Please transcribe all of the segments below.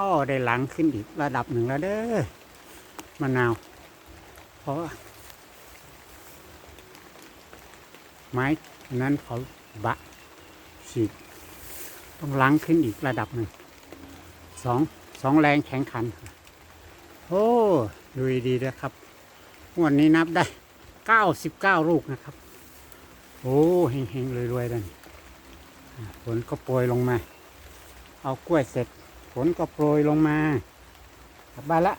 อ้อได้หลังขึ้นอีกระดับหนึ่งแล้วเด้อมะนาว เพราะไม้นั้นเขาบะฉีดต้องหลังขึ้นอีกระดับหนึ่งสองสองแรงแข็งขัน โอ้ดูดีนะครับ วันนี้นับได้เก้าสิบเก้าลูกนะครับ โอ้เฮงๆรวยๆเลยฝนก็โปรยลงมา เอากล้วยเสร็จ ฝนก็โปรยลงมากลับบ้านละ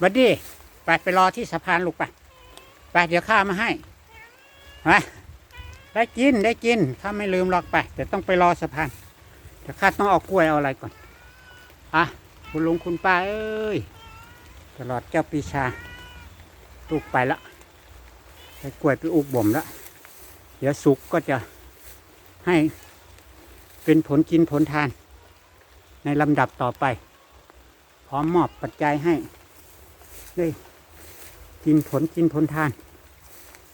บัดดี้ไปไปรอที่สะพานลูกไปไปเดี๋ยวข้ามาให้มาได้กินได้กินข้าไม่ลืมหรอกไปแต่ต้องไปรอสะพานเดี๋ยวข้าต้องเอากล้วยเอาอะไรก่อนอะคุณลุงคุณป้าเอ้ยตลอดเจ้าปีชาลูกไปละไปกล้วยไปอุกบ่มละเดี๋ยวสุกก็จะให้เป็นผลกินผลทาน ในลำดับต่อไป พร้อมมอบปัจจัยให้ได้กินผลกินผลทาน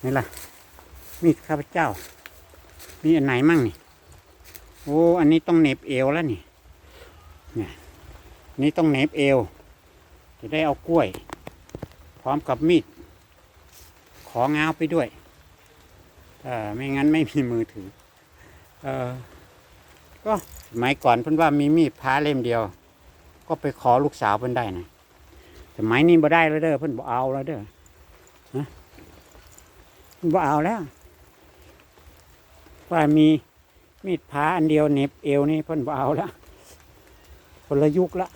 นี่ล่ะ มีข้าพเจ้า มีอันไหนมั่งนี่ โอ้ อันนี้ต้องเน็บเอวแล้วนี่เนี่ยนี่ต้องเน็บเอว จะได้เอากล้วย พร้อมกับมีด ของาวไปด้วยเออไม่งั้นไม่มีมือถือ เออก็ มัยก่อนเพิ่นว่ามีมีดพระเล่มเดียว ก็ไปขอลูกสาวเพิ่นได้นะสมัยนี้บ่ได้แล้วเด้อเพิ่นบ่เอาแล้วเด้อฮะเพิ่นบ่เอาแล้ว ว่ามีมีดพระอันเดียวเน็บเอวนี่เพิ่นบ่เอาแล้วคนละยุคละ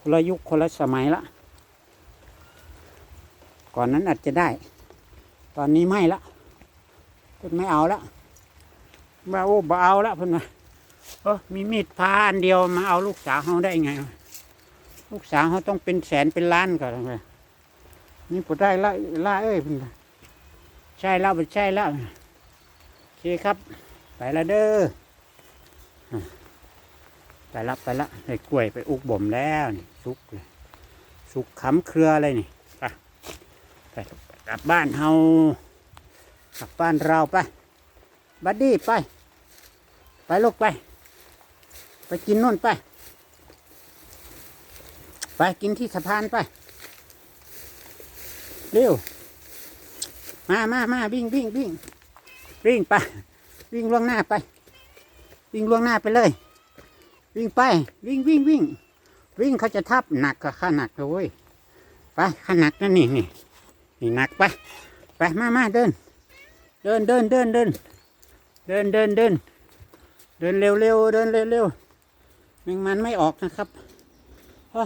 คนละยุคคนละสมัยละก่อนนั้นอาจจะได้ ตอนนี้ไม่ละเพิ่นไม่เอาละว่าโอ้บ่เอาละเพิ่นว่า เออมีมีดพาอันเดียวมาเอาลูกสาวเขาได้ไง ลูกสาวเขาต้องเป็นแสนเป็นล้านก่อนเลยนี่พอได้ละละเอ้ยใช่แล้วใช่แล้วโอเคครับ ไปละเด้อไปละไปละได้กล้วยไปอุกบ่มแล้วนี่สุกเลยสุกขำเครือเลยนี่ไปไปกลับบ้านเฮากลับบ้านเราไปบัดดี้ไป ไปลูกไป ไปกินนู่นไป ไปกินที่สะพานไป เร็ว มามามาวิ่งวิ่งวิ่งวิ่งไป วิ่งล่วงหน้าไป วิ่งล่วงหน้าไปเลย วิ่งไป วิ่งวิ่งวิ่ง วิ่งเขาจะทับหนักกับข้าหนักเลยเว้ยไปข้าหนักนั่นนี่นี่นี่หนักไป ไปมามาเดิน เดินเดินเดินเดินเดินเดินเดินเดินเร็วเร็วเดินเร็วเร็ว มงมันไม่ออกนะครับโอ้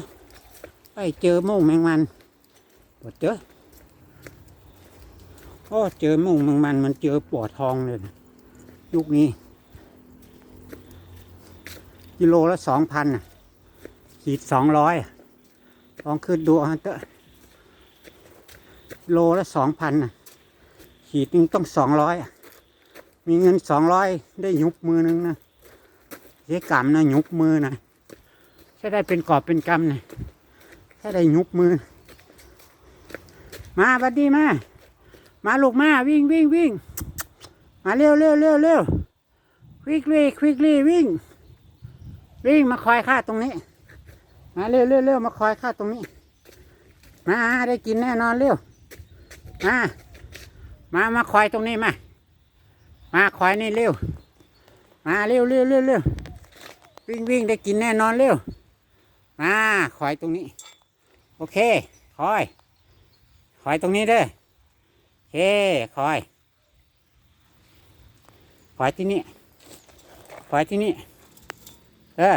ไปเจอมุ้งแมงมันปวดเจอโอ้เจอมุ้งแมงมันมันเจอปวดทองเลยนะยุคนี้ กิโลละสองพันอะขีดสองร้อยลองขึ้นดูฮะเตอะโลละสองพันอะ ขีดนึงต้องสองร้อยอะมีเงินสองร้อยได้ยุบมือหนึงนะ กรรมนะยุบมือนะถ้าได้เป็นกอบเป็นกำนะถ้าได้ยุบมือ มาบัดดี้มา มาลูกมาวิ่งวิ่งวิ่งมาเร็วเร็วเร็วเร็วควิกลี่ควิกลี่วิ่งวิ่งมาคอยข้าตรงนี้ มาเร็วเร็วเร็วมาคอยข้าตรงนี้ มาได้กินแน่นอนเร็วมามามาคอยตรงนี้มา มาคอยนี่เร็ว มาเร็วเร็วเร็วเร็ว วิ่งวิ่งได้กินแน่นอนเร็วมาคอยตรงนี้ โอเคคอยคอยตรงนี้เด้อโอเคคอยคอยที่นี่คอยที่นี่เออ